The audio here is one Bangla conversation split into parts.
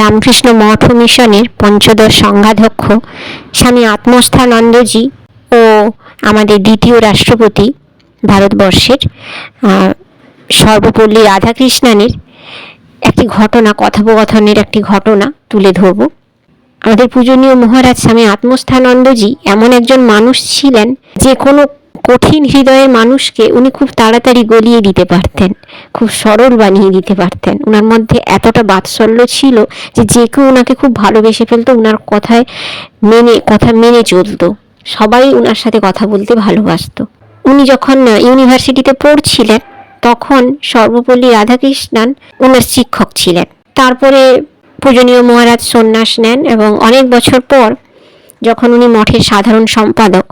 রামকৃষ্ণ মঠ মিশনের পঞ্চদশ সংঘাধ্যক্ষ স্বামী আত্মস্থানন্দজি ও আমাদের দ্বিতীয় রাষ্ট্রপতি ভারতবর্ষের সর্বপল্লী রাধাকৃষ্ণানের একটি ঘটনা, কথোপকথনের একটি ঘটনা তুলে ধরব। আমাদের পূজনীয় মহারাজ স্বামী আত্মস্থানন্দজি এমন একজন মানুষ ছিলেন যে কোনো কঠিন হৃদয়ের মানুষকে উনি খুব তাড়াতাড়ি গলিয়ে দিতে পারতেন, খুব সরল বানিয়ে দিতে পারতেন। ওনার মধ্যে এতটা বাৎসল্য ছিল যে যে কেউ ওনাকে খুব ভালোবেসে ফেলতো ওনার কথায় মেনে, কথা মেনে চলতো। সবাই ওনার সাথে কথা বলতে ভালোবাসতো। উনি যখন ইউনিভার্সিটিতে পড়ছিলেন, তখন সর্বপল্লী রাধাকৃষ্ণন ওনার শিক্ষক ছিলেন। তারপরে পূজনীয় মহারাজ সন্ন্যাস নেন এবং অনেক বছর পর যখন উনি মঠের সাধারণ সম্পাদক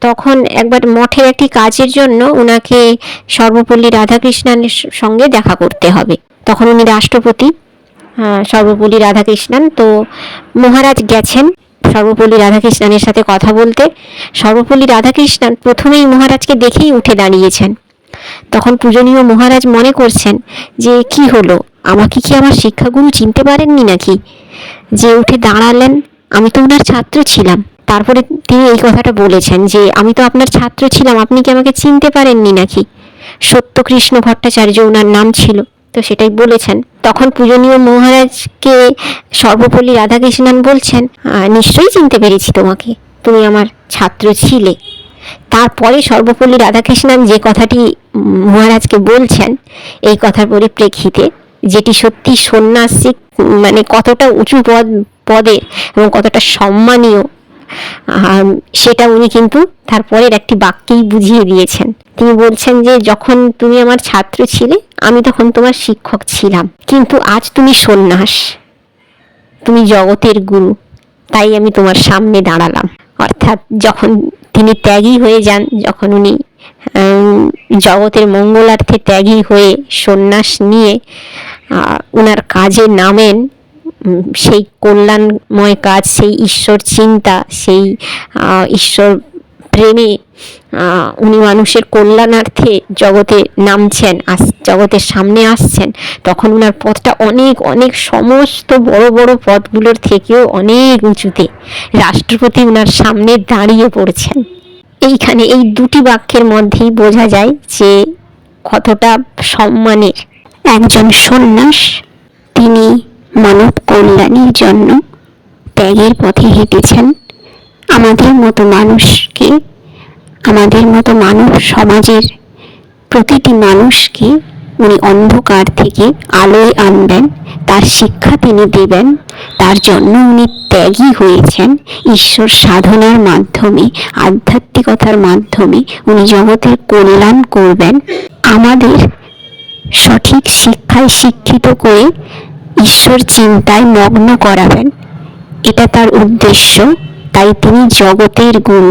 তখন একবার মঠের একটি কাজের জন্য ওনাকে সর্বপল্লী রাধাকৃষ্ণনের সঙ্গে দেখা করতে হবে। তখন উনি রাষ্ট্রপতি সর্বপল্লী রাধাকৃষ্ণন। তো মহারাজ গেছেন সর্বপল্লী রাধাকৃষ্ণনের সাথে কথা বলতে। সর্বপল্লী রাধাকৃষ্ণন প্রথমেই মহারাজকে দেখেই উঠে দাঁড়িয়েছেন। তখন পূজনীয় মহারাজ মনে করছেন যে, কি হলো? আমাকে কি আমার শিক্ষাগুরু চিনতে পারেননি নাকি? যে উঠে দাঁড়ালেন, আমি তো ওনার ছাত্র ছিলাম। তারপরে তিনি এই কথাটা বলেছেন যে, আমি তো আপনার ছাত্র ছিলাম, আপনি কি আমাকে চিনতে পারেননি নাকি? সত্যকৃষ্ণ ভট্টাচার্য ওনার নাম ছিল, তো সেটাই বলেছেন। তখন পূজনীয় মহারাজকে সর্বপল্লী রাধাকৃষ্ণন বলছেন নিশ্চয়ই চিনতে পেরেছি তোমাকে, তুমি আমার ছাত্র ছিলে। তারপরে সর্বপল্লী রাধাকৃষ্ণন যে কথাটি মহারাজকে বলছেন, এই কথার পরিপ্রেক্ষিতে যেটি সত্যি সন্ন্যাসিক মানে কতটা উঁচু পদ, পদে এবং কতটা সম্মানীয় আম, সেটা উনি কিন্তু তারপরের একটি বাক্যেই বুঝিয়ে দিয়েছেন। তিনি বলছেন যে যখন তুমি আমার ছাত্র ছিলে আমি তখন তোমার শিক্ষক ছিলাম। কিন্তু আজ তুমি সন্ন্যাস। তুমি জগতের গুরু। তাই আমি তোমার সামনে দাঁড়ালাম। অর্থাৎ যখন তিনি ত্যাগী হয়ে যান যখন উনি জগতের মঙ্গলার্থে ত্যাগী হয়ে সন্ন্যাস নিয়ে উনার কাজে নামেন সেই কল্যাণময় কাজ, সেই ঈশ্বর চিন্তা, সেই ঈশ্বর প্রেমে উনি মানুষের কল্যাণার্থে জগতে নামছেন, আস, জগতের সামনে আসছেন। তখন উনার পথটা অনেক অনেক সমস্ত বড় বড় পথগুলোর থেকেও অনেক উঁচুতে রাষ্ট্রপতি উনার সামনে দাঁড়িয়ে পড়ছেন। এইখানে এই দুটি বাক্যের মধ্যেই বোঝা যায় যে কতটা সম্মানের একজন সন্ন্যাস, তিনি মানব কল্যাণের জন্য ত্যাগের পথে হেঁটেছেন। আমাদের মতো মানুষকে, আমাদের মতো মানব সমাজের প্রতিটি মানুষকে উনি অন্ধকার থেকে আলোয় আনবেন, তার শিক্ষা তিনি দেবেন, তার জন্য উনি ত্যাগী হয়েছেন। ঈশ্বর সাধনার মাধ্যমে, আধ্যাত্মিকতার মাধ্যমে উনি জগতের কল্যাণ করবেন। আমাদের সঠিক শিক্ষায় শিক্ষিত করে ঈশ্বর চিন্তায় মগ্ন করাবেন। এটা তার উদ্দেশ্য তাই তিনি জগতের গুরু।